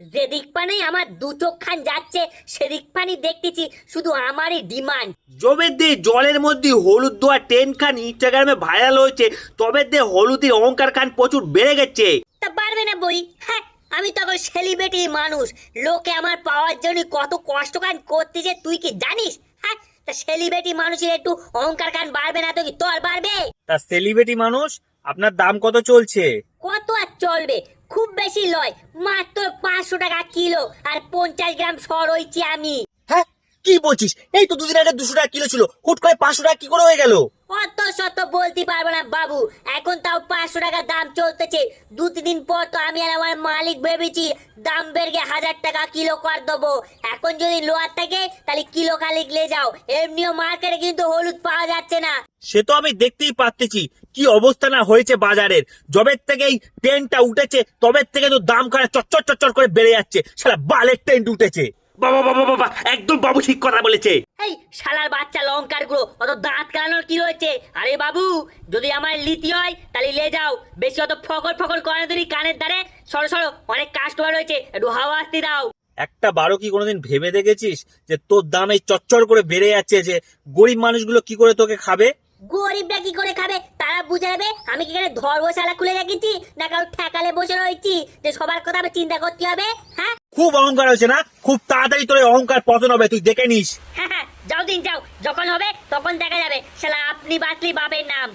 যেদিক পানে আমার দু চোখ খান যাচ্ছে সেদিক পানি দেখতেছি শুধু আমারই ডিমান্ড। যবে দিয়ে জলের মধ্যে হলুদ দোয়া টেন খান ইনস্টাগ্রামে ভাইরাল হয়েছে তবে দিয়ে হলুদের অহংকার খান প্রচুর বেড়ে গেছে। তা পারবে না বই হ্যাঁ আমি তখন সেলিব্রিটি মানুষ। লোকে আমার পাওয়ার জন্য কত কষ্ট কান করতেছে তুই কি জানিস? হ্যাঁ তা সেলিব্রিটি মানুষের একটু অহংকার কান বাড়বে না তো কি তোর বাড়বে? তা সেলিব্রিটি মানুষ আপনার দাম কত চলছে? কত চলবে। খুব বেশি লয় মাত্র পাঁচশো টাকা কিলো আর পঞ্চাশ গ্রাম সর হইছি আমি। হ্যাঁ কি বলছিস? এই তো দুদিন আগে দুশো টাকা কিলো ছিল হুট করে পাঁচশো টাকা কি করে হয়ে গেল? অত শত বলতে পারব না বাবু এখন তাও পাঁচশো টাকা দাম চলতেছে। দু তিন দিন পর তো আমি আর আমার মালিক ভেবেছি দাম বেড়ে হাজার টাকা কিলো কর দেবো। এখন যদি লোয়ার থাকে তাহলে কিলো খালি লে যাও। এমনিও মার্কেটে কিন্তু হলুদ পাওয়া যাচ্ছে না। সে তো আমি দেখতেই পাচ্তেছি কি অবস্থা না হয়েছে বাজারের? জবের থেকে এই ট্রেনটা উঠেছে তবে থেকে তো দাম করে চচ্চর চচ্চর করে বেড়ে যাচ্ছে। সারা বালের ট্রেন উঠেছে। বাবা বাবা বাবা একদম বাবু ঠিক কথা বলেছে। এই শালার বাচ্চা লঙ্কারগুলো অত দাঁত কানানোর কি রয়েছে আরে বাবু যদি আমার লিতি হয় তাহলে লে যাও। বেশি অত ফকর ফকর করে দিলি কানের ধারে সরো সরো অনেক কাস্টমার রয়েছে একটু হাওয়া আসতে দাও। একটা বারো কি কোনোদিন ভেবে দেখেছিস যে তোর দাম এই চচ্চর করে বেড়ে যাচ্ছে যে গরিব মানুষগুলো কি করে তোকে খাবে? গরিবরা কি করে খাবে? আমি কি এখানে ধর্মশালা খুলে রেখেছি? না কারও ঠেকালে বসে রয়েছি? যে সবার কথা আমি চিন্তা করতে হবে হ্যাঁ? খুব অহংকার হয়েছে না? খুব তাড়াতাড়ি তোর অহংকার পতন হবে তুই দেখে নিস। হ্যাঁ হ্যাঁ যাও দিন যাও। যখন হবে তখন দেখা যাবে। শালা আপনি বাঁচলি বাপের নাম।